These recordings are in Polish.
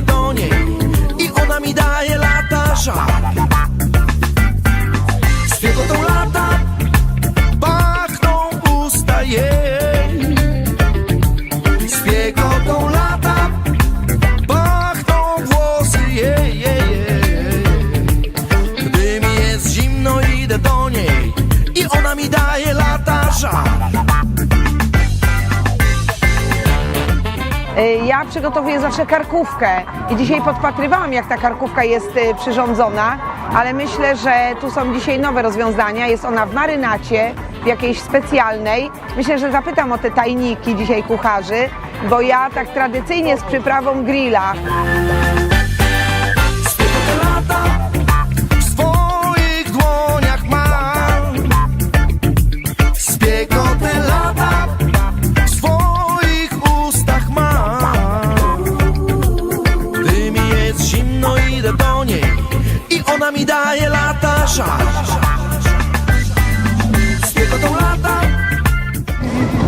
Macedonie Ja przygotowuję zawsze karkówkę i dzisiaj podpatrywałam, jak ta karkówka jest y, przyrządzona, ale myślę, że tu są dzisiaj nowe rozwiązania. Jest ona w marynacie, w jakiejś specjalnej. Myślę, że zapytam o te tajniki dzisiaj kucharzy, bo ja tak tradycyjnie z przyprawą grilla. Spiekotą lata.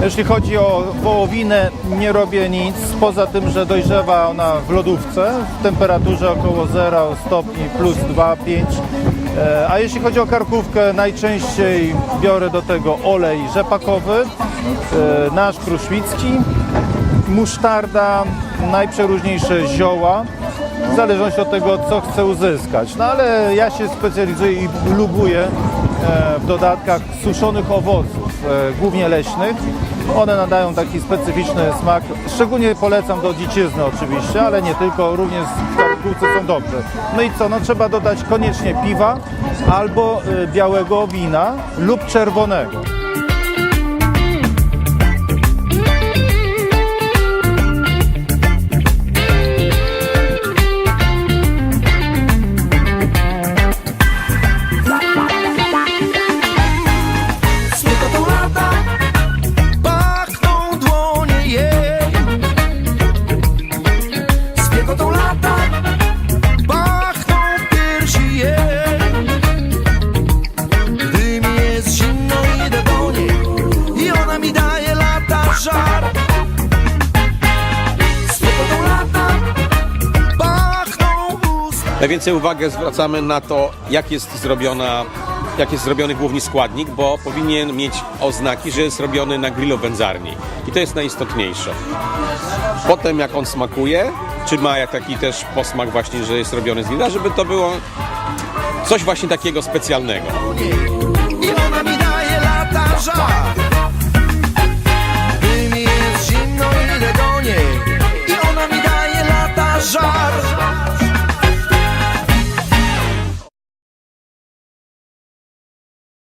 Jeśli chodzi o wołowinę, nie robię nic, poza tym, że dojrzewa ona w lodówce w temperaturze około 0 stopni plus 2, 5. E, A jeśli chodzi o karkówkę, najczęściej biorę do tego olej rzepakowy, e, nasz kruszwicki, musztarda, najprzeróżniejsze zioła, w zależności od tego, co chcę uzyskać. No ale ja się specjalizuję i lubuję e, w dodatkach suszonych owoców, e, głównie leśnych. One nadają taki specyficzny smak. Szczególnie polecam do dzicizny oczywiście, ale nie tylko, również karkówce są dobrze. No i co, no trzeba dodać koniecznie piwa albo e, białego wina lub czerwonego. Żar. Pachną usta. Najwięcej uwagę zwracamy na to, jak jest zrobiona, jak jest zrobiony główny składnik, bo powinien mieć oznaki, że jest robiony na grillu wędzarni. I to jest najistotniejsze. Potem jak on smakuje, czy ma jak taki też posmak właśnie, że jest robiony z grilla, żeby to było coś właśnie takiego specjalnego.